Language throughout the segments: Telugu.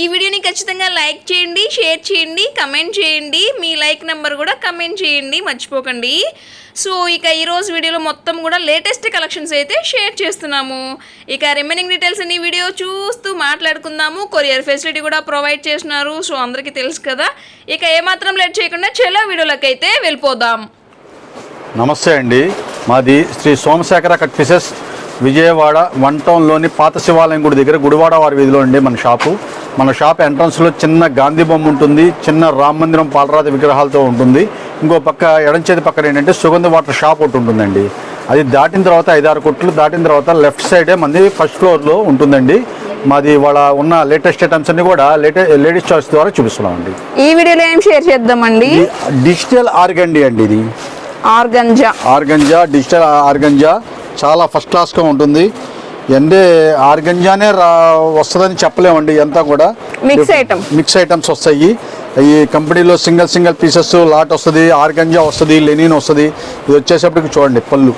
ఈ వీడియోని ఖచ్చితంగా లైక్ చేయండి షేర్ చేయండి కమెంట్ చేయండి. మీ లైక్ నెంబర్ కూడా కమెంట్ చేయండి మర్చిపోకండి. సో ఇక ఈరోజు వీడియోలో మొత్తం కూడా లేటెస్ట్ కలెక్షన్స్ అయితే షేర్ చేస్తున్నాము. ఇక రిమైనింగ్ డీటెయిల్స్ అన్ని వీడియో చూస్తూ మాట్లాడుకుందాము. కొరియర్ ఫెసిలిటీ కూడా ప్రొవైడ్ చేస్తున్నారు. సో అందరికీ తెలుసు కదా. ఇక ఏమాత్రం లేట్ చేయకుండా చెలో వీడియోలోకి అయితే వెళ్ళిపోదాం. నమస్తే అండి. మాది శ్రీ సోమశేఖర కట్ విజయవాడ వన్ టౌన్లోని పాత శివాలయం గుడి దగ్గర గుడివాడ వారి వీధిలో అండి మన షాపు. మన షాప్ ఎంట్రన్స్లో చిన్న గాంధీ బొమ్మ ఉంటుంది చిన్న రామ మందిరం పాలరాతి విగ్రహాలతో ఉంటుంది. ఇంకో పక్క ఎడం చేతి పక్కన ఏంటంటే సుగంధ వాటర్ షాప్ ఒకటి ఉంటుందండి. అది దాటిన తర్వాత ఐదారు కొట్లు దాటిన తర్వాత లెఫ్ట్ సైడే మంది ఫస్ట్ ఫ్లోర్లో ఉంటుందండి. మాది వాళ్ళ ఉన్న లేటెస్ట్ ఐటమ్స్ అన్ని కూడా లేడీస్ చాయిస్ ద్వారా చూపిస్తున్నామండి. ఈ వీడియోలో ఏం షేర్ చేద్దామండి? డిజిటల్ ఆర్గండి అండి ఇది. ఆర్గంజా. ఆర్గంజా డిజిటల్ ఆర్గంజా చాలా ఫస్ట్ క్లాస్గా ఉంటుంది. అంటే ఆర్గంజానే రా వస్తుందని చెప్పలేమండి ఎంత కూడా. Mix item. మిక్స్ ఐటమ్స్ వస్తాయి. ఈ కంపెనీలో సింగిల్ సింగిల్ పీసెస్ లాట్ వస్తుంది ఆర్గంజా వస్తుంది లెనిన్ వస్తుంది. ఇది వచ్చేసప్పటికి చూడండి పళ్ళు.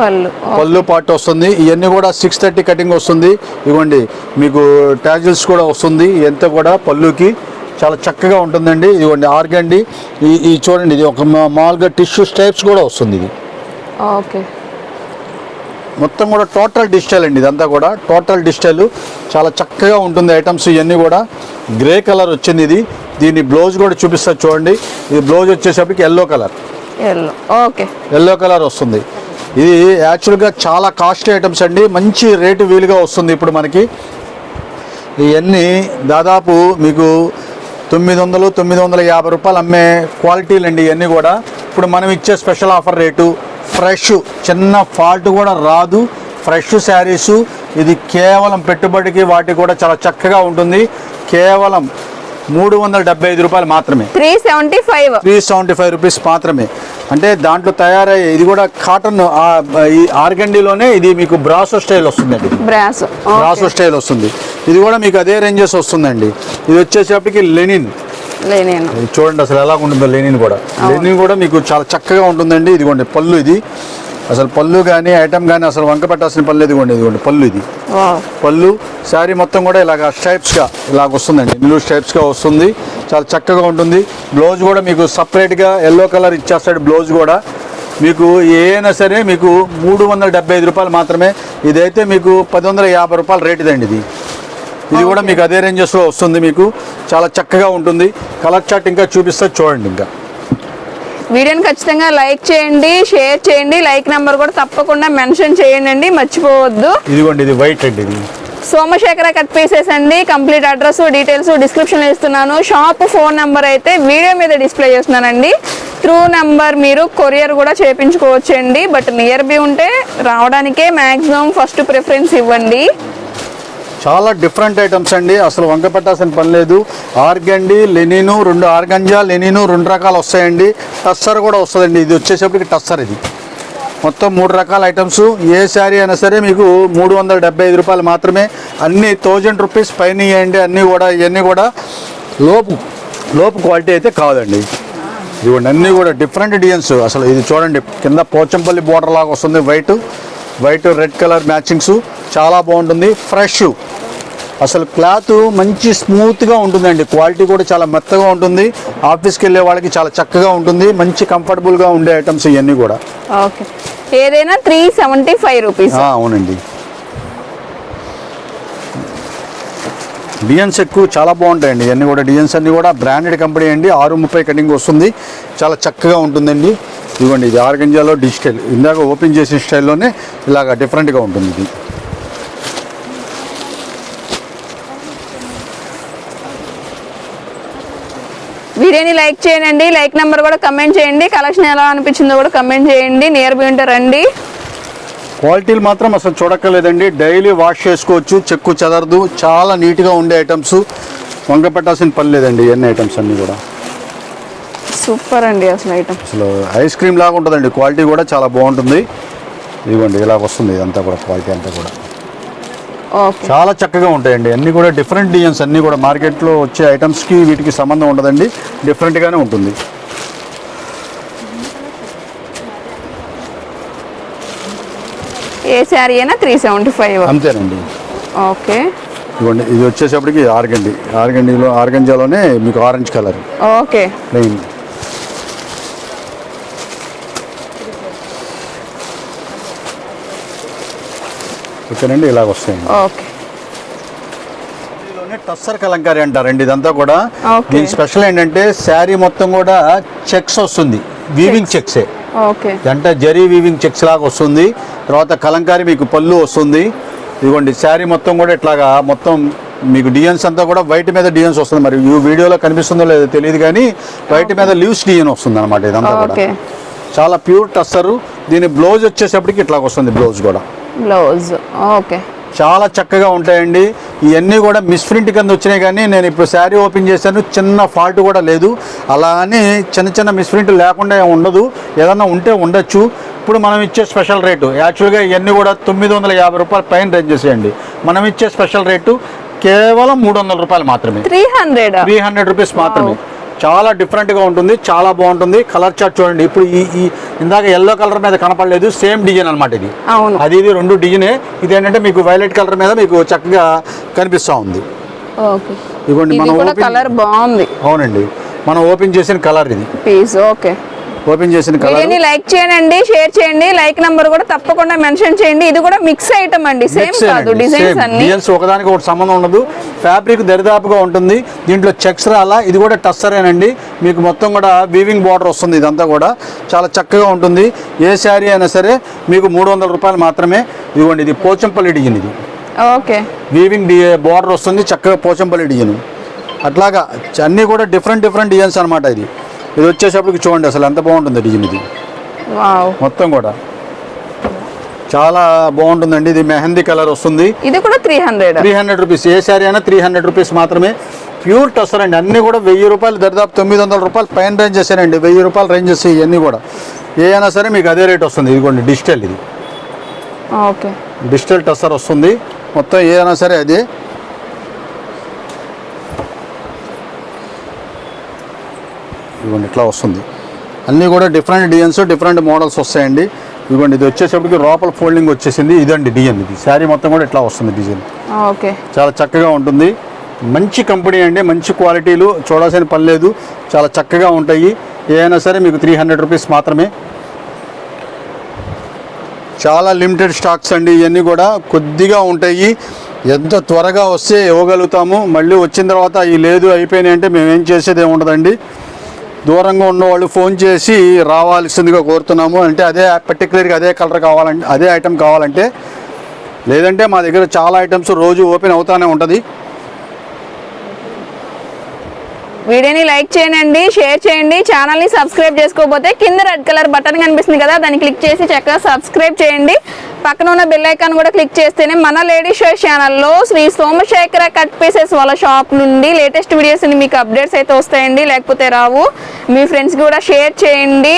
పళ్ళు పళ్ళు పాటు వస్తుంది. ఇవన్నీ కూడా సిక్స్ థర్టీ కటింగ్ వస్తుంది. ఇవ్వండి మీకు ట్యాజిల్స్ కూడా వస్తుంది. ఎంత కూడా పళ్ళుకి చాలా చక్కగా ఉంటుందండి. ఇదిగోండి ఆర్గండి ఈ చూడండి ఇది ఒక మామూలుగా టిష్యూ స్టైప్స్ కూడా వస్తుంది ఇది. ఓకే. మొత్తం కూడా టోటల్ డిజిటల్ అండి ఇదంతా కూడా. టోటల్ డిజిటల్ చాలా చక్కగా ఉంటుంది ఐటమ్స్ ఇవన్నీ కూడా. గ్రే కలర్ వచ్చింది ఇది. దీని బ్లౌజ్ కూడా చూపిస్తా చూడండి. ఇది బ్లౌజ్ వచ్చేసరికి yellow colour. Yellow. Okay. Yellow colour వస్తుంది. ఇది యాక్చువల్గా చాలా కాస్ట్లీ ఐటమ్స్ అండి. మంచి రేటు వీలుగా వస్తుంది ఇప్పుడు మనకి. ఇవన్నీ దాదాపు మీకు తొమ్మిది వందలు తొమ్మిది వందల యాభై రూపాయలు అమ్మే క్వాలిటీలు అండి ఇవన్నీ కూడా. ఇప్పుడు మనం ఇచ్చే స్పెషల్ ఆఫర్ రేటు ఫ్రెష్ చిన్న ఫాల్ట్ కూడా రాదు. ఫ్రెష్ శారీసు. ఇది కేవలం పెట్టుబడికి వాటికి కూడా చాలా చక్కగా ఉంటుంది. కేవలం మూడు వందల డెబ్బై ఐదు రూపాయలు మాత్రమే. Three seventy five. Three seventy five rupees మాత్రమే. అంటే దాంట్లో తయారయ్యే ఇది కూడా కాటన్ ఆర్గండిలోనే ఇది మీకు బ్రాసో స్టైల్ వస్తుందండి. బ్రాస్. బ్రాసో స్టైల్ వస్తుంది. ఇది కూడా మీకు అదే రేంజెస్ వస్తుందండి. ఇది వచ్చేసప్పటికి లెనిన్. లేనేను. చూడండి అసలు ఎలా ఉంటుందో లెనిన్ కూడా. లెనిన్ కూడా మీకు చాలా చక్కగా ఉంటుందండి. ఇదిగోండి పళ్ళు ఇది. అసలు పళ్ళు కానీ ఐటమ్ కానీ అసలు వంక పెట్టాల్సిన పళ్ళు ఇదిగోండి ఇదిగోండి పళ్ళు ఇది. పళ్ళు శారీ మొత్తం కూడా ఇలాగ స్టైప్స్గా ఇలాగ వస్తుందండి. నిలువు స్టైప్స్గా వస్తుంది. చాలా చక్కగా ఉంటుంది. బ్లౌజ్ కూడా మీకు సపరేట్గా ఎల్లో కలర్ ఇచ్చేస్తాడు బ్లౌజ్ కూడా. మీకు ఏదైనా సరే మీకు మూడు వందల డెబ్బై ఐదు రూపాయలు మాత్రమే. ఇదైతే మీకు పది వందల యాభై రూపాయలు రేట్ ఇదండి ఇది. ఇది కూడా మీకు అదే రేంజెస్లో వస్తుంది మీకు. చాలా చక్కగా ఉంటుంది. కలర్ చార్ట్ ఇంకా చూపిస్తే చూడండి ఇంకా. వీడియోని ఖచ్చితంగా లైక్ చేయండి షేర్ చేయండి. లైక్ నెంబర్ కూడా తప్పకుండా మెన్షన్ చేయండి అండి మర్చిపోవద్దు. ఇదిగోండి ఇది వైట్ అండి ఇది. సోమశేఖర కట్ పీసెస్ అండి. కంప్లీట్ అడ్రస్ డీటెయిల్స్ డిస్క్రిప్షన్ ఇస్తున్నాను. షాప్ ఫోన్ నెంబర్ అయితే వీడియో మీద డిస్ప్లే చేస్తున్నానండి. త్రూ నెంబర్ మీరు కొరియర్ కూడా చేయించుకోవచ్చు అండి బట్ నియర్ బై ఉంటే రావడానికే మ్యాక్సిమం ఫస్ట్ ప్రిఫరెన్స్ ఇవ్వండి. చాలా డిఫరెంట్ ఐటమ్స్ అండి. అసలు వంక పెట్టాల్సిన పని లేదు. ఆర్గండి లెనిను రెండు ఆర్గంజా లెనిను రెండు రకాలు వస్తాయండి. టస్సర్ కూడా వస్తుందండి. ఇది వచ్చేసప్పటికి టస్సర్ ఇది. మొత్తం మూడు రకాల ఐటమ్స్ ఏ శారీ అయినా సరే మీకు మూడు వందల డెబ్బై ఐదు రూపాయలు మాత్రమే. అన్ని థౌజండ్ రూపీస్ పైన ఇవ్వండి అన్నీ కూడా ఇవన్నీ కూడా లోపు లోపు క్వాలిటీ అయితే కాదండి. ఇవ్వండి అన్నీ కూడా డిఫరెంట్ డిజైన్స్ అసలు ఇది చూడండి కింద పోచంపల్లి బోర్డర్ లాగా వస్తుంది. White white red colour matchings చాలా బాగుంటుంది. ఫ్రెష్ అసలు క్లాత్ మంచి స్మూత్గా ఉంటుందండి. క్వాలిటీ కూడా చాలా మెత్తగా ఉంటుంది. ఆఫీస్కి వెళ్ళే వాళ్ళకి చాలా చక్కగా ఉంటుంది. మంచి కంఫర్టబుల్గా ఉండే ఐటమ్స్ ఇవన్నీ కూడా. ఓకే. ఏదైనా త్రీ సెవెంటీ ఫైవ్ రూపీస్ అవునండి. డిజైన్స్ ఎక్కువ చాలా బాగుంటాయండి. ఇవన్నీ కూడా డిజైన్స్ అన్నీ కూడా బ్రాండెడ్ కంపెనీ అండి. ఆరు ముప్పై కటింగ్ వస్తుంది. చాలా చక్కగా ఉంటుందండి. ఇదిగోండి ఇది ఆర్గంజాలో డిజిటల్ ఇందాక ఓపెన్ చేసిన స్టైల్లోనే ఇలాగ డిఫరెంట్గా ఉంటుంది ఇది. వీడియోని లైక్ చేయండి లైక్ నెంబర్ కూడా కమెంట్ చేయండి కలెక్షన్ ఎలా అనిపించిందో కూడా కమెంట్ చేయండి నియర్ బై ఉంటే రండి. క్వాలిటీలు మాత్రం అసలు చూడక్కర్లేదండి. డైలీ వాష్ చేసుకోవచ్చు చెక్కు చెదరదు చాలా నీట్గా ఉండే ఐటమ్స్ వంక పెట్టాల్సిన పని లేదండి ఇవన్నీ ఐటమ్స్ అన్నీ కూడా. సూపర్ అండి అసలు ఐటమ్ అసలు ఐస్ క్రీమ్ లాగా ఉంటుందండి క్వాలిటీ కూడా చాలా బాగుంటుంది. ఇదిగోండి ఇలాగ వస్తుంది ఇదంతా కూడా క్వాలిటీ అంతా కూడా. చాలా చక్కగా ఉంటాయండి. అన్నీ కూడా డిఫరెంట్ డిజైన్స్ అన్నీ కూడా మార్కెట్లో వచ్చే ఐటమ్స్కి వీటికి సంబంధం ఉండదండి. డిఫరెంట్గానే ఉంటుంది. ఏ శారీ అయినా త్రీ సెవెంటీ ఫైవ్ అంతేనండి. ఓకే ఇదిగోండి ఇది వచ్చేసప్పటికి ఆర్గండి. ఆర్గండిలో ఆర్గంజాలోనే మీకు ఆరెంజ్ కలర్ ఓకే ప్లెయిన్ ఓకేనండి ఇలాగ వస్తాయండి. ఓకే. టస్సర్ కలంకారీ అంటారండి ఇదంతా కూడా. దీని స్పెషల్ ఏంటంటే శారీ మొత్తం కూడా చెక్స్ వస్తుంది. వీవింగ్ చెక్సే. ఓకే. అంటే జరీ వీవింగ్ చెక్స్ లాగా వస్తుంది. తర్వాత కలంకారీ మీకు పళ్ళు వస్తుంది. ఇదిగోండి శారీ మొత్తం కూడా ఇట్లాగా మొత్తం మీకు డిజైన్స్ అంతా కూడా వైట్ మీద డిజైన్స్ వస్తుంది. మరి ఈ వీడియోలో కనిపిస్తుందో లేదో తెలియదు కానీ వైట్ మీద లీవ్స్ డిజైన్ వస్తుంది అనమాట ఇదంతా కూడా. ఓకే. చాలా ప్యూర్ టస్సరు. దీని బ్లౌజ్ వచ్చేసప్పటికి ఇట్లా వస్తుంది బ్లౌజ్ కూడా. బ్లౌజ్. ఓకే. చాలా చక్కగా ఉంటాయండి. ఇవన్నీ కూడా మిస్ప్రింట్ కింద వచ్చినాయి కానీ నేను ఇప్పుడు శారీ ఓపెన్ చేశాను. చిన్న ఫాల్ట్ కూడా లేదు. అలా అని చిన్న చిన్న మిస్ప్రింట్ లేకుండా ఉండదు. ఏదన్నా ఉంటే ఉండొచ్చు. ఇప్పుడు మనం ఇచ్చే స్పెషల్ రేటు యాక్చువల్గా ఇవన్నీ కూడా తొమ్మిది వందల యాభై రూపాయల పైన రేంజ్ చేసేయండి. మనం ఇచ్చే స్పెషల్ రేటు కేవలం మూడు వందల రూపాయలు మాత్రమే. Three hundred? Three hundred rupees మాత్రమే. చాలా డిఫరెంట్గా ఉంటుంది చాలా బాగుంటుంది. కలర్ చార్ట్ చూడండి. ఇప్పుడు ఈ ఈ ఇందాక ఎల్లో కలర్ మీద కనపడలేదు సేమ్ డిజైన్ అనమాట ఇది. అవును. అది ఇది రెండు డిజైనే ఇది ఏంటంటే మీకు వైలెట్ కలర్ మీద మీకు చక్కగా కనిపిస్తూ ఉంది. ఇదిగోండి ఇది మనం కలర్ బాగుంది. అవునండి. మనం ఓపెన్ చేసిన కలర్ ఇది. Piece okay. ఓపెన్ చేసిన కలర్. వీడియోని లైక్ చేయండి షేర్ చేయండి లైక్ నంబర్ కూడా తప్పకుండా మెన్షన్ చేయండి. ఇది కూడా మిక్స్ ఐటమ్ అండి సేమ్ కాదు డిజైన్స్ అన్ని. డిజైన్స్ ఒకదానికి ఒకటి సంబంధం ఉండదు. ఫ్యాబ్రిక్ దరిదాపుగా ఉంటుంది. దీంట్లో చెక్స్ రాలా ఇది కూడా టస్సరేనండి. మీకు మొత్తం కూడా వీవింగ్ బార్డర్ వస్తుంది ఇదంతా కూడా. చాలా చక్కగా ఉంటుంది. ఏ శారీ అయినా సరే మీకు మూడు వందల రూపాయలు మాత్రమే. ఇదిగోండి ఇది పోచంపల్లి డిజైన్ ఇది. ఓకే. వీవింగ్ బార్డర్ వస్తుంది చక్కగా పోచంపల్లి డిజైన్. అట్లాగా అన్నీ కూడా డిఫరెంట్ డిఫరెంట్ డిజైన్స్ అనమాట ఇది. ఇది వచ్చేసప్పటికి చూడండి అసలు ఎంత బాగుంటుంది డిజైన్ ఇది. మొత్తం కూడా. చాలా బాగుంటుందండి. ఇది మెహందీ కలర్ వస్తుంది. ఇది కూడా three hundred three hundred rupees ఏ శారీ అయినా త్రీ హండ్రెడ్ రూపీస్ మాత్రమే. ప్యూర్ టసర్ అండి. అన్నీ కూడా వెయ్యి రూపాయలు దరిదాపు తొమ్మిది వందల రూపాయలు పైన రేంజ్ చేశానండి వెయ్యి రూపాయల రేంజెస్ ఇవన్నీ కూడా. ఏ అయినా సరే మీకు అదే రేట్ వస్తుంది. ఇదిగోండి డిజిటల్ ఇది. ఓకే. డిజిటల్ టసర్ వస్తుంది. మొత్తం ఏ అయినా సరే అదే. ఇదిగోండి ఇట్లా వస్తుంది. అన్నీ కూడా డిఫరెంట్ డిజైన్స్ డిఫరెంట్ మోడల్స్ వస్తాయండి. ఇదిగోండి ఇది వచ్చేసప్పటికి లోపల ఫోల్డింగ్ వచ్చేసింది. ఇదండి డిజైన్ ఇది శారీ మొత్తం కూడా ఇట్లా వస్తుంది డిజైన్ ఓకే. చాలా చక్కగా ఉంటుంది. మంచి కంపెనీ అండి. మంచి క్వాలిటీలు చూడాల్సిన పని లేదు. చాలా చక్కగా ఉంటాయి. ఏదైనా సరే మీకు త్రీ హండ్రెడ్ రూపీస్ మాత్రమే. చాలా లిమిటెడ్ స్టాక్స్ అండి. ఇవన్నీ కూడా కొద్దిగా ఉంటాయి. ఎంత త్వరగా వస్తే ఇవ్వగలుగుతాము. మళ్ళీ వచ్చిన తర్వాత ఈ లేదు అయిపోయినాయి అంటే మేము ఏం చేసేది ఏముండదండి దూరంగా ఉన్నవాళ్ళు ఫోన్ చేసి రావాల్సిందిగా కోరుతున్నాము. అంటే అదే పర్టికులర్గా అదే కలర్ కావాలంటే అదే ఐటెం కావాలంటే లేదంటే మా దగ్గర చాలా ఐటమ్స్ రోజు ఓపెన్ అవుతానే ఉంటుంది. వీడియోని లైక్ చేయండి షేర్ చేయండి. ఛానల్ని సబ్స్క్రైబ్ చేసుకోకపోతే కింద రెడ్ కలర్ బటన్ కనిపిస్తుంది కదా దాన్ని క్లిక్ చేసి చక్కగా సబ్స్క్రైబ్ చేయండి. పక్కన ఉన్న బెల్ ఐకాన్ కూడా క్లిక్ చేస్తేనే మన లేడీ షో ఛానల్లో శ్రీ సోమశేఖర కట్ పీసెస్ వాళ్ళ షాప్ నుండి లేటెస్ట్ వీడియోస్ని మీకు అప్డేట్స్ అయితే వస్తాయండి. లేకపోతే రావు. మీ ఫ్రెండ్స్కి కూడా షేర్ చేయండి.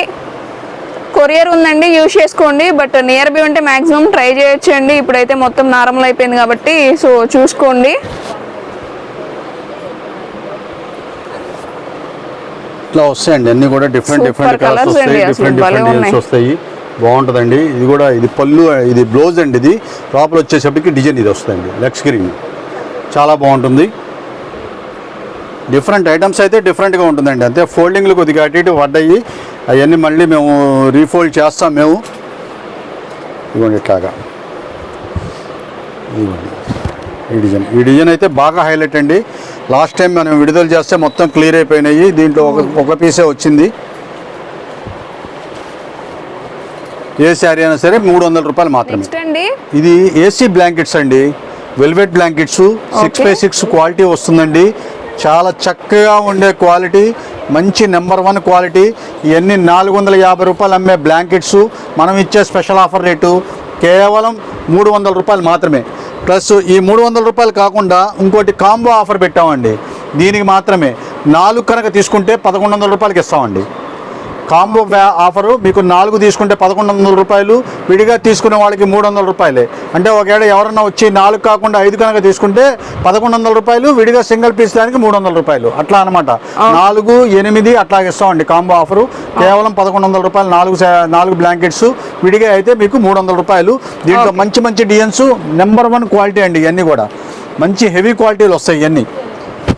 కొరియర్ ఉందండి యూజ్ చేసుకోండి. బట్ నియర్ బై ఉంటే మ్యాక్సిమం ట్రై చేయొచ్చండి. ఇప్పుడైతే మొత్తం నార్మల్ అయిపోయింది కాబట్టి సో చూసుకోండి. ఇట్లా వస్తాయండి. అన్ని కూడా డిఫరెంట్ డిఫరెంట్ కలర్స్ వస్తాయి డిఫరెంట్ డిఫరెంట్ డిజైన్స్. వస్తాయి. బాగుంటుందండి. ఇది కూడా ఇది పళ్ళు ఇది బ్లౌజ్ అండి ఇది. లోపల వచ్చేసప్పటికి డిజైన్ ఇది వస్తుందండి. లెగ్ స్క్రీన్ చాలా బాగుంటుంది. డిఫరెంట్ ఐటమ్స్ అయితే డిఫరెంట్గా ఉంటుందండి. అంతే ఫోల్డింగ్లు కొద్దిగా అటు ఇటు పడ్డాయి. అవన్నీ మళ్ళీ మేము రీఫోల్డ్ చేస్తాం మేము. ఇదిగోండి ఇట్లాగా. ఇదిగోండి. ఈ డిజైన్. ఈ డిజైన్ అయితే బాగా హైలైట్ అండి. లాస్ట్ టైం మనం విడుదల చేస్తే మొత్తం క్లియర్ అయిపోయినాయి. దీంట్లో ఒక ఒక పీసే వచ్చింది. ఏ శారీ అయినా సరే మూడు వందల రూపాయలు మాత్రమే. ఇది ఏసీ బ్లాంకెట్స్ అండి. Velvet blankets six. By six quality వస్తుందండి. చాలా చక్కగా ఉండే క్వాలిటీ మంచి నెంబర్ వన్ క్వాలిటీ ఇవన్నీ నాలుగు వందల యాభై రూపాయలు అమ్మే బ్లాంకెట్స్ మనం ఇచ్చే స్పెషల్ ఆఫర్ రేటు కేవలం మూడు వందల రూపాయలు మాత్రమే. ప్లస్ ఈ మూడు వందల రూపాయలు కాకుండా ఇంకోటి కాంబో ఆఫర్ పెట్టామండి. దీనికి మాత్రమే నాలుగు కనుక తీసుకుంటే పదకొండు వందల రూపాయలకి ఇస్తామండి. కాంబో ఆఫరు మీకు నాలుగు తీసుకుంటే పదకొండు వందల రూపాయలు విడిగా తీసుకునే వాళ్ళకి మూడు వందల రూపాయలే. అంటే ఒకవేళ ఎవరన్నా వచ్చి నాలుగు కాకుండా ఐదు కనుక తీసుకుంటే పదకొండు వందల రూపాయలు విడిగా సింగిల్ పీస్ దానికి మూడు వందల రూపాయలు. అట్లా అనమాట నాలుగు ఎనిమిది అట్లా ఇస్తామండి కాంబో ఆఫరు. కేవలం పదకొండు వందల రూపాయలు నాలుగు నాలుగు బ్లాంకెట్స్ విడిగా అయితే మీకు మూడు వందల రూపాయలు. దీంట్లో మంచి మంచి డిజైన్స్ నెంబర్ వన్ క్వాలిటీ అండి ఇవన్నీ కూడా. మంచి హెవీ క్వాలిటీలు వస్తాయి ఇవన్నీ.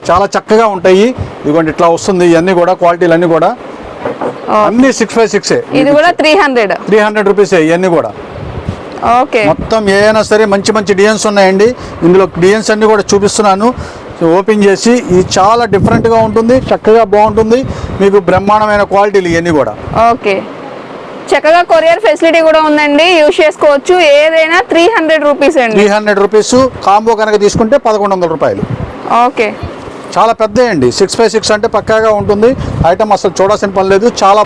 చాలా చక్కగా ఉంటాయి. ఇదిగోండి ఇట్లా వస్తుంది ఇవన్నీ కూడా క్వాలిటీలు అన్నీ కూడా. అన్ని సిక్స్ బై సిక్స్ ఇది కూడా three hundred three hundred rupees ఇవన్నీ కూడా. ఓకే. మొత్తం ఏ అయినా సరే మంచి మంచి డిజైన్స్ ఉన్నాయండి. ఇందులో డిజైన్స్ అన్ని కూడా చూపిస్తున్నాను. ఓపెన్ చేసి ఇది చాలా డిఫరెంట్గా ఉంటుంది చక్కగా బాగుంటుంది. మీకు బ్రహ్మాండమైన క్వాలిటీలు ఇవన్నీ కూడా. ఓకే. చక్కగా కొరియర్ ఫెసిలిటీ కూడా ఉందండి. యూజ్ చేసుకోవచ్చు. ఏదైనా త్రీ హండ్రెడ్ రూపీస్ త్రీ అండి హండ్రెడ్ రూపీస్ కాంబో కనుక తీసుకుంటే పదకొండు వందల రూపాయలు. ఓకే. చాలా పెద్ద అండి సిక్స్ బై సిక్స్ అంటే పక్కాగా ఉంటుంది. ఐటమ్ అసలు చూడాల్సిన పని లేదు. చాలా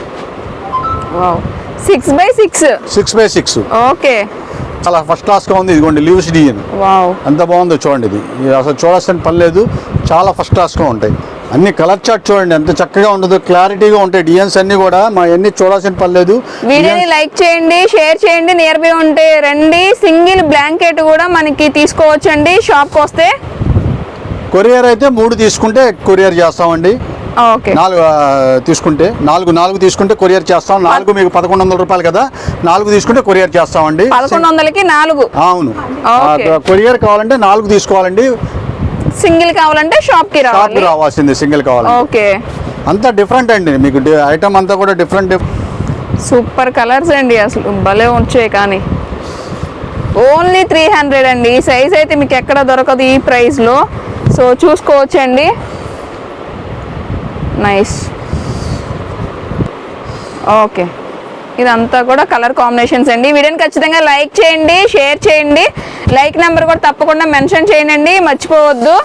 six by six six by six okay చాలా ఫస్ట్ క్లాస్గా ఉంది. ఇదిగోండి లీవ్స్ డిజైన్ ఎంత బాగుందో చూడండి ఇది. అసలు చూడాల్సిన పని లేదు. చాలా ఫస్ట్ క్లాస్గా ఉంటాయి. అన్ని కలర్ చార్ట్ చూడండి ఎంత చక్కగా ఉంటుందో క్లారిటీగా ఉంటాయి. డిజైన్స్ అన్ని కూడా మా అన్ని చూడాల్సిన పని లేదు. వీడియోని లైక్ చేయండి షేర్ చేయండి. నియర్ బై ఉంటే రండి. సింగిల్ బ్లాంకెట్ కూడా మనకి తీసుకోవచ్చు అండి షాప్కి వస్తే కొరియర్ అయితే మూడు తీసుకుంటే కొరియర్ చేస్తామండి. ఓకే. నాలుగు తీసుకుంటే నాలుగు నాలుగు తీసుకుంటే కొరియర్ చేస్తాం. నాలుగు మీకు పదకొండు వందల రూపాయలు కదా. నాలుగు తీసుకుంటే కొరియర్ చేస్తామండి. పదకొండు వందలకి నాలుగు. అవును. కొరియర్ కావాలంటే నాలుగు తీసుకోవాలండి. సింగిల్ కావాలంటే షాప్కి షాప్ రావాలి రావాల్సింది సింగిల్ కావాలి ఓకే. అంతా డిఫరెంట్ అండి. మీకు ఐటమ్ అంతా కూడా డిఫరెంట్ సూపర్ కలర్స్ అండి అసలు. భలే వచ్చాయి కానీ. ఓన్లీ త్రీ హండ్రెడ్ అండి. ఈ సైజ్ అయితే మీకు ఎక్కడ దొరకదు ఈ ప్రైస్లో. సో చూసుకోవచ్చండి. నైస్ ఓకే ఇదంతా కూడా కలర్ కాంబినేషన్స్ అండి. వీడియోని ఖచ్చితంగా లైక్ చేయండి షేర్ చేయండి. లైక్ నెంబర్ కూడా తప్పకుండా మెన్షన్ చేయండి. మర్చిపోవద్దు.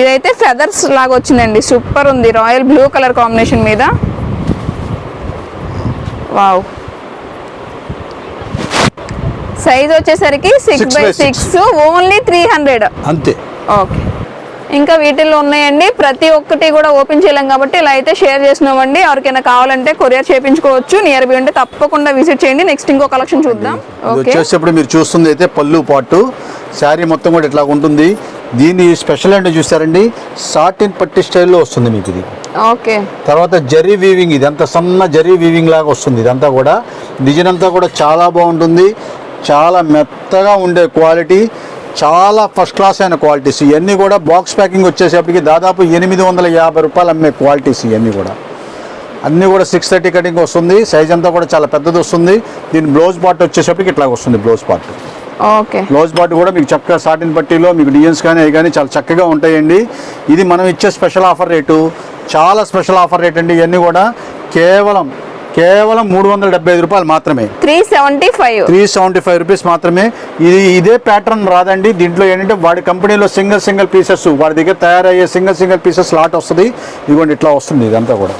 ఇదైతే ఫెదర్స్ లాగా వచ్చిందండి. సూపర్ ఉంది. రాయల్ బ్లూ కలర్ కాంబినేషన్ మీద. వావ్ సైజ్ వచ్చేసరికి six by. Six only three hundred అంతే. ఓకే ఇంకా వీటిల్లో ఉన్నాయండి. ప్రతి ఒక్కటి కూడా ఓపెన్ చేయలేం కాబట్టి ఇలా అయితే షేర్ చేసినామండి ఎవరికైనా కావాలంటే కొరియర్ చేయించుకోవచ్చు. నియర్ బై ఉంటే తప్పకుండా విజిట్ చేయండి. నెక్స్ట్ ఇంకో కలెక్షన్ చూద్దాం. వచ్చేటప్పుడు మీరు చూస్తుంది అయితే పళ్ళు పాటు శారీ మొత్తం కూడా ఇట్లా ఉంటుంది. దీని స్పెషల్ అంటే చూసారండి. సాటిన్ పట్టి స్టైల్లో వస్తుంది మీకు ఇది. ఓకే తర్వాత జరీ వీవింగ్ ఇది అంత సన్న జరీ వీవింగ్ లాగా వస్తుంది. ఇదంతా కూడా డిజైన్ అంతా కూడా చాలా బాగుంటుంది. చాలా మెత్తగా ఉండే క్వాలిటీ చాలా ఫస్ట్ క్లాస్ అయిన క్వాలిటీస్ ఇవన్నీ కూడా బాక్స్ ప్యాకింగ్ వచ్చేసేపటికి దాదాపు ఎనిమిది వందల యాభై రూపాయలు అమ్మే క్వాలిటీస్ ఇవన్నీ కూడా. అన్నీ కూడా సిక్స్ థర్టీ కటింగ్ వస్తుంది. సైజ్ అంతా కూడా చాలా పెద్దది వస్తుంది. దీని బ్లౌజ్ పార్ట్ వచ్చేసరికి ఇట్లా వస్తుంది blouse part okay. Blouse part కూడా మీకు చక్కగా సాటిన్ పట్టీలో మీకు డిజైన్స్ కానీ అవి కానీ చాలా చక్కగా ఉంటాయండి. ఇది మనం ఇచ్చే స్పెషల్ ఆఫర్ రేటు చాలా స్పెషల్ ఆఫర్ రేట్ అండి ఇవన్నీ కూడా. కేవలం కేవలం మూడు వందల డెబ్బై ఐదు రూపాయలు మాత్రమే. Three seventy five. Three seventy five rupees మాత్రమే. ఇది ఇదే ప్యాటర్న్ రాదండి. దీంట్లో ఏంటంటే వాడి కంపెనీలో సింగిల్ సింగిల్ పీసెస్ వాడి దగ్గర తయారయ్యే సింగిల్ సింగిల్ పీసెస్ లాట్ వస్తుంది. ఇదిగోండి ఇట్లా వస్తుంది ఇదంతా కూడా.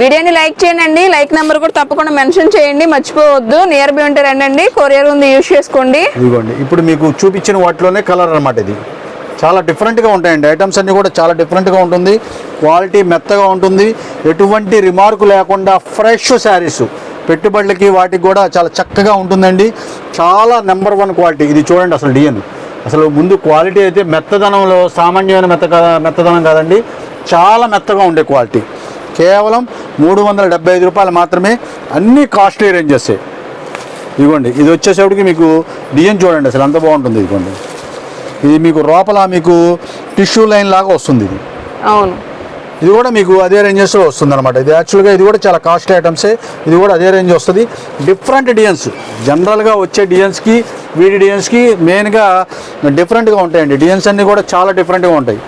వీడియోని లైక్ చేయండి. లైక్ నెంబర్ కూడా తప్పకుండా మెన్షన్ చేయండి. మర్చిపోవద్దు. నియర్ బై ఉంటే రండి కొరియర్ ఉంది యూజ్ చేసుకోండి. ఇదిగోండి ఇప్పుడు మీకు చూపించిన వాటిలోనే కలర్ అన్నమాట ఇది. చాలా డిఫరెంట్గా ఉంటాయండి. ఐటమ్స్ అన్నీ కూడా చాలా డిఫరెంట్గా ఉంటుంది. క్వాలిటీ మెత్తగా ఉంటుంది. ఎటువంటి రిమార్కు లేకుండా ఫ్రెష్ శారీస్ పెట్టుబడులకి వాటికి కూడా చాలా చక్కగా ఉంటుందండి. చాలా నెంబర్ వన్ క్వాలిటీ ఇది చూడండి అసలు డిఎన్ అసలు ముందు క్వాలిటీ అయితే మెత్తదనంలో సామాన్యమైన మెత్త మెత్తదనం కాదండి. చాలా మెత్తగా ఉండే క్వాలిటీ కేవలం మూడు వందల డెబ్బై ఐదు రూపాయలు మాత్రమే అన్ని కాస్ట్లీ రేంజెస్ ఇదిగోండి. ఇది వచ్చేసేపటికి మీకు డిజైన్ చూడండి అసలు అంత బాగుంటుంది. ఇదిగోండి. ఇది మీకు లోపల మీకు టిష్యూ లైన్ లాగా వస్తుంది ఇది. అవును. ఇది కూడా మీకు అదే రేంజెస్లో వస్తుంది అనమాట ఇది యాక్చువల్గా ఇది కూడా చాలా కాస్ట్లీ ఐటమ్సే. ఇది కూడా అదే రేంజ్ వస్తుంది. Different designs. జనరల్గా వచ్చే డిజైన్స్కి వీడి డిజైన్స్కి మెయిన్గా డిఫరెంట్గా ఉంటాయండి. డిజైన్స్ అన్నీ కూడా చాలా డిఫరెంట్గా ఉంటాయి.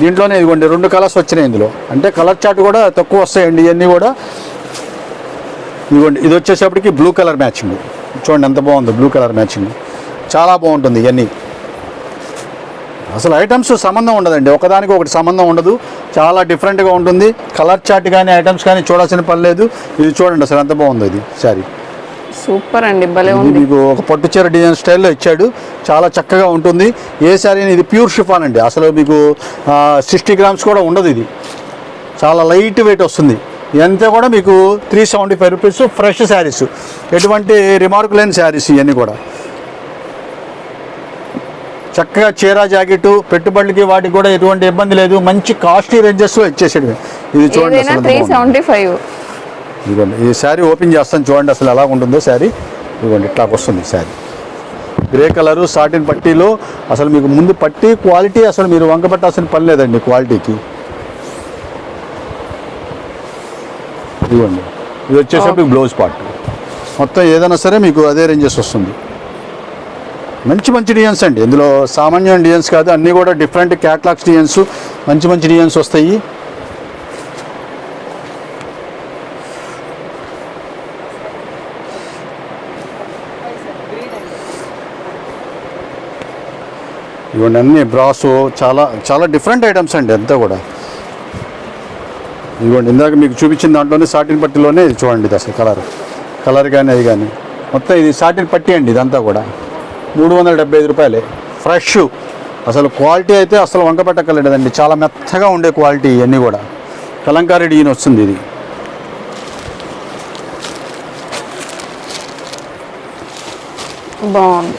దీంట్లోనే ఇదిగోండి రెండు కలర్స్ వచ్చినాయి ఇందులో. అంటే కలర్ చార్ట్ కూడా తక్కువ వస్తాయండి ఇవన్నీ కూడా. ఇదిగోండి ఇది వచ్చేసేపటికి బ్లూ కలర్ మ్యాచింగ్. చూడండి ఎంత బాగుందో బ్లూ కలర్ మ్యాచింగ్. చాలా బాగుంటుంది ఇవన్నీ అసలు ఐటమ్స్ సంబంధం ఉండదండి. ఒకదానికి ఒకటి సంబంధం ఉండదు. చాలా డిఫరెంట్గా ఉంటుంది. కలర్ చార్ట్ కానీ ఐటమ్స్ కానీ చూడాల్సిన పని లేదు. ఇది చూడండి అసలు ఎంత బాగుందో ఇది సారీ సూపర్ అండి భలే ఇది ఉంది. మీకు ఒక పట్టు చీర డిజైన్ స్టైల్లో ఇచ్చాడు. చాలా చక్కగా ఉంటుంది. ఏ శారీ ఇది ప్యూర్ షిఫాన్ అండి. అసలు మీకు సిక్స్టీ గ్రామ్స్ కూడా ఉండదు ఇది. చాలా లైట్ వెయిట్ వస్తుంది. ఇదంతా కూడా మీకు three seventy five rupees fresh saris ఎటువంటి రిమార్క్ లేని శారీస్ ఇవన్నీ కూడా. చక్కగా చీర జాకెట్ పెట్టుబడులకి వాటికి కూడా ఎటువంటి ఇబ్బంది లేదు. మంచి కాస్ట్లీ రేంజెస్లో ఇచ్చేసేది ఇది చూడండి ఇదిగోండి. ఈ శారీ ఓపెన్ చేస్తాను చూడండి అసలు ఎలా ఉంటుందో శారీ. ఇదిగోండి ఇట్లా వస్తుంది శారీ. గ్రే కలరు సాటిన్ పట్టీలో. అసలు మీకు ముందు పట్టీ క్వాలిటీ అసలు మీరు వంక పెట్టాల్సిన పని లేదండి క్వాలిటీకి. ఇదిగోండి. ఇది వచ్చేసరికి బ్లౌజ్ పార్ట్. మొత్తం ఏదైనా సరే మీకు అదే రేంజెస్ వస్తుంది. మంచి మంచి డిజైన్స్ అండి. ఇందులో సామాన్య డిజైన్స్ కాదు అన్నీ కూడా డిఫరెంట్ క్యాట్లాగ్స్ డిజైన్స్. మంచి మంచి డిజైన్స్ వస్తాయి. ఇవన్నీ అన్ని బ్రాసు చాలా చాలా డిఫరెంట్ ఐటమ్స్ అండి అంతా కూడా. ఇదిగోండి ఇందాక మీకు చూపించిన దాంట్లోనే సాటిన్ పట్టిలోనే ఇది చూడండి ఇది అసలు కలర్. కలర్ కానీ అది కానీ మొత్తం ఇది సాటిన్ పట్టి అండి ఇదంతా కూడా. మూడు వందల డెబ్బై ఐదు రూపాయలే. ఫ్రెష్ అసలు క్వాలిటీ అయితే అసలు వంక పెట్టక్కర్లేదండి. చాలా మెత్తగా ఉండే క్వాలిటీ ఇవన్నీ కూడా. కలంకారీ డీన్ వస్తుంది ఇది. బాగుంది.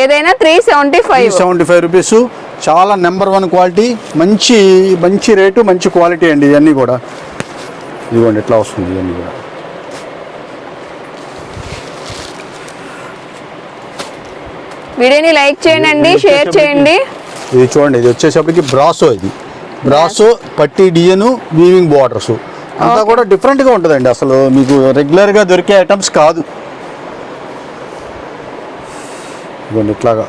ఏదైనా three seventy five seventy five rupees చాలా నెంబర్ వన్ క్వాలిటీ మంచి మంచి రేటు మంచి క్వాలిటీ అండి ఇవన్నీ కూడా. ఇదిగోండి ఎట్లా వస్తుంది ఇవన్నీ కూడా. వీడియోని లైక్ చేయండి షేర్ చేయండి. ఇది చూడండి ఇది వచ్చేసరికి బ్రాసో ఇది. బ్రాసో పట్టి డిజైన్ వీవింగ్ బార్డర్స్. అంతా కూడా డిఫరెంట్గా ఉంటుందండి అసలు. మీకు రెగ్యులర్గా దొరికే ఐటమ్స్ కాదు. ఇదిగోండి ఇట్లాగా.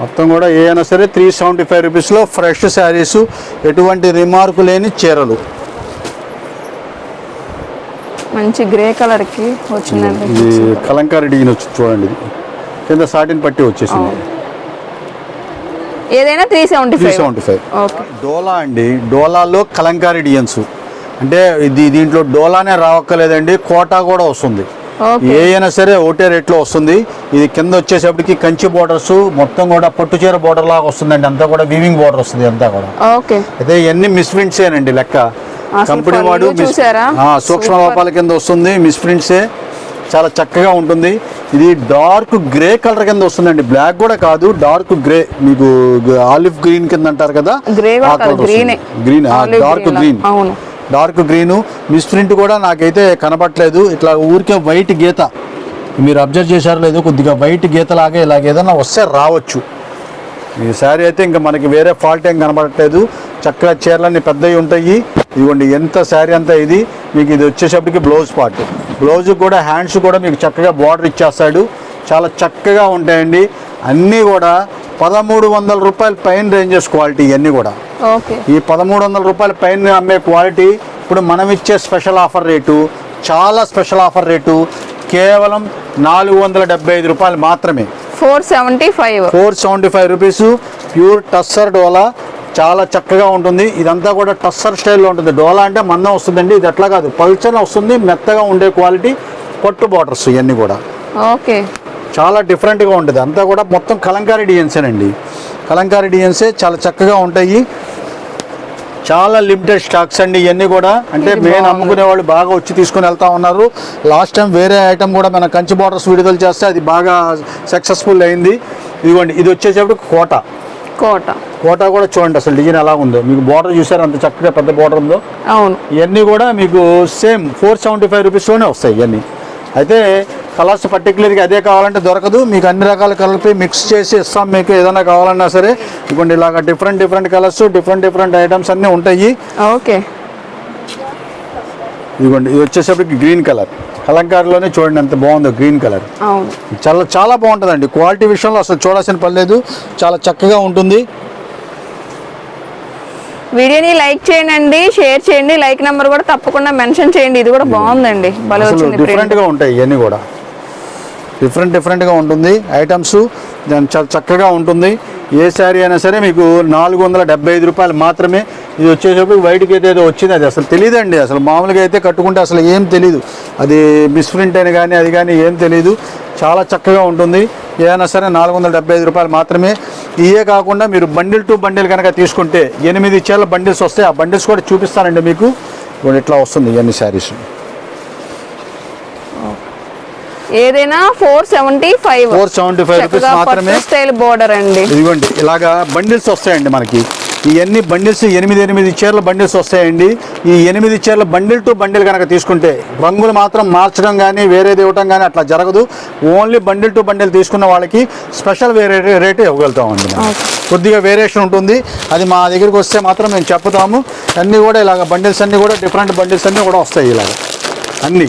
మొత్తం కూడా ఏ అయినా సరే త్రీ సెవెంటీ ఫైవ్ రూపీస్లో ఫ్రెష్ శారీస్ ఎటువంటి రిమార్కు లేని చీరలు. మంచి గ్రే కలర్కి వచ్చిందండి ఇది కలంకారీ డిజైన్ వచ్చి చూడండి ఇది. కింద సాటిన్ పట్టి వచ్చేసింది. ఏదైనా three seventy three seventy five డోలా అండి. డోలాలో కలంకారీ డిజైన్స్. అంటే ఇది దీంట్లో డోలానే రావక్కర్లేదండి కోటా కూడా వస్తుంది. ఏ అయినా సరే ఒకటే రేట్లో వస్తుంది. ఇది కింద వచ్చేసప్పటికి కంచి బోర్డర్స్ మొత్తం కూడా పట్టు చీర బోర్డర్ లాగా వస్తుందండి. అంతా కూడా వీవింగ్ బోర్డర్ వస్తుంది అంతా కూడా. అయితే ఇవన్నీ మిస్ ఏనండి లెక్క. కంపెనీ వాడు సూక్ష్మ. లోపాల కింద వస్తుంది మిస్ ప్రింట్సే చాలా చక్కగా ఉంటుంది. ఇది డార్క్ గ్రే కలర్ కింద వస్తుందండి. బ్లాక్ కూడా కాదు డార్క్ గ్రే. మీకు ఆలివ్ గ్రీన్ కింద అంటారు కదా? గ్రీనే. Dark. Green. Dark green. Miss print కూడా నాకైతే కనపట్లేదు ఇట్లా ఊరికే వైట్ గీత. మీరు అబ్జర్వ్ చేశారో లేదో కొద్దిగా వైట్ గీత లాగా ఇలాగ ఏదైనా వస్తే రావచ్చు. ఈ శారీ అయితే ఇంకా మనకి వేరే ఫాల్ట్ ఏం కనబడట్లేదు. చక్కగా చీరలన్నీ పెద్దవి ఉంటాయి. ఇదిగోండి ఎంత శారీ అంతా ఇది. మీకు ఇది వచ్చేసప్పటికి బ్లౌజ్ పార్ట్ బ్లౌజ్ కూడా హ్యాండ్స్ కూడా మీకు చక్కగా బార్డర్ ఇచ్చేస్తాడు. చాలా చక్కగా ఉంటాయండి. అన్నీ కూడా పదమూడు వందల రూపాయల పైన రేంజెస్ క్వాలిటీ ఇవన్నీ కూడా. ఈ పదమూడు వందల రూపాయల పైన అమ్మే క్వాలిటీ ఇప్పుడు మనం ఇచ్చే స్పెషల్ ఆఫర్ రేటు చాలా స్పెషల్ ఆఫర్ రేటు. కేవలం నాలుగు వందల డెబ్బై ఐదు రూపాయలు మాత్రమే. Four seventy five. Four seventy five rupees. Pure tussar dola. చాలా చక్కగా ఉంటుంది. ఇదంతా కూడా టస్సర్ స్టైల్లో ఉంటుంది. డోలా అంటే మందం వస్తుందండి. ఇది ఎట్లా కాదు. పల్చన వస్తుంది. మెత్తగా ఉండే క్వాలిటీ పట్టు బార్డర్స్ ఇవన్నీ కూడా. ఓకే. చాలా డిఫరెంట్గా ఉంటుంది. అంతా కూడా మొత్తం కలంకారీ డిజైన్సేనండి. కలంకారీ డిజైన్సే చాలా చక్కగా ఉంటాయి. చాలా లిమిటెడ్ స్టాక్స్ అండి ఇవన్నీ కూడా. అంటే మెయిన్. అమ్ముకునే వాళ్ళు బాగా వచ్చి తీసుకుని వెళ్తా ఉన్నారు. లాస్ట్ టైం వేరే ఐటమ్ కూడా మన కంచి బార్డర్స్ విడుదల చేస్తే అది బాగా సక్సెస్ఫుల్ అయింది. ఇదిగోండి ఇది వచ్చేసేప్పుడు కోట. కోట. కోట కూడా చూడండి అసలు డిజైన్ ఎలా ఉందో. మీకు బార్డర్ చూసారు? అంత చక్కగా పెద్ద బార్డర్ ఉందో. అవును. ఇవన్నీ కూడా మీకు సేమ్ ఫోర్ సెవెంటీ ఫైవ్ రూపీస్లోనే వస్తాయి ఇవన్నీ అయితే కలర్స్ పర్టికులర్గా అదే కావాలంటే దొరకదు. మీకు అన్ని రకాల కలిపి మిక్స్ చేసి ఇస్తాం. మీకు ఏదైనా కావాలన్నా సరే ఇదిగోండి ఇలాగ different different colours different different items అన్నీ ఉంటాయి. ఓకే. ఇదిగోండి ఇది వచ్చేసరికి గ్రీన్ కలర్ అలంకారంలోనే చూడండి ఎంత బాగుందో గ్రీన్ కలర్ చాలా చాలా బాగుంటుందండి. క్వాలిటీ విషయంలో అసలు చూడాల్సిన పని లేదు. చాలా చక్కగా ఉంటుంది. వీడియోని లైక్ చేయండి షేర్ చేయండి. లైక్ నెంబర్ కూడా తప్పకుండా మెన్షన్ చేయండి. ఇది కూడా బాగుందండి. ప్రింట్ డిఫరెంట్గా ఉంటాయి ఇవన్నీ కూడా. డిఫరెంట్ డిఫరెంట్గా ఉంటుంది. ఐటమ్స్ దాని చాలా చక్కగా ఉంటుంది. ఏ శారీ అయినా సరే మీకు నాలుగు వందల డెబ్బై ఐదు రూపాయలు మాత్రమే ఇది వచ్చేసరికి వైట్కి అయితే ఏదో వచ్చింది. అది అసలు తెలియదండి అసలు మామూలుగా అయితే కట్టుకుంటే అసలు ఏం తెలియదు అది మిస్ప్రింట్ అని కానీ అది కానీ ఏం తెలియదు చాలా చక్కగా ఉంటుంది. ఏదైనా సరే నాలుగు వందల డెబ్బై ఐదు రూపాయలు మాత్రమే. ఇవే కాకుండా మీరు బండిల్ టు బండిల్ కనుక తీసుకుంటే ఎనిమిది చీరల బండిల్స్ వస్తాయి. ఆ బండిల్స్ కూడా చూపిస్తానండి మీకు. ఇట్లా వస్తుంది ఇవన్నీ శారీస్. ఏదైనా four seventy five four seventy five rupees మాత్రమే స్టైల్ బోర్డర్ అండి. ఇదిగోండి ఇలాగా బండిల్స్ వస్తాయండి మనకి. ఇవన్నీ బండిల్స్ ఎనిమిది ఎనిమిది చీరల బండిల్స్ వస్తాయండి. ఈ ఎనిమిది చీరల బండిల్ టు బండిల్ కనుక తీసుకుంటే రంగులు మాత్రం మార్చడం కానీ వేరేది ఇవ్వడం కానీ అట్లా జరగదు. ఓన్లీ బండిల్ టు బండిల్ తీసుకున్న వాళ్ళకి స్పెషల్ వేరే రేట్ ఇవ్వగలుగుతామండి. కొద్దిగా వేరియేషన్ ఉంటుంది. అది మా దగ్గరికి వస్తే మాత్రం మేము చెప్తాము అన్నీ కూడా ఇలాగ బండిల్స్ అన్నీ కూడా డిఫరెంట్ బండిల్స్ అన్నీ కూడా వస్తాయి ఇలాగ. అన్నీ.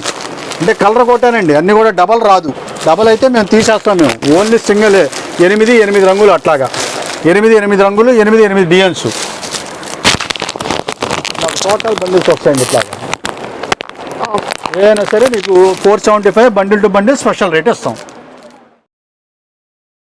అంటే కలర్ కొట్టానండి. అన్నీ కూడా డబల్ రాదు. డబల్ అయితే మేము తీసేస్తాం మేము. ఓన్లీ సింగిల్ ఎనిమిది ఎనిమిది రంగులు అట్లాగా. ఎనిమిది ఎనిమిది రంగులు ఎనిమిది ఎనిమిది డిజైన్స్. టోటల్ బండిల్స్ వస్తాయండి ఇట్లాగా. ఏదైనా సరే మీకు four seventy five bundle to bundle special rate ఇస్తాం.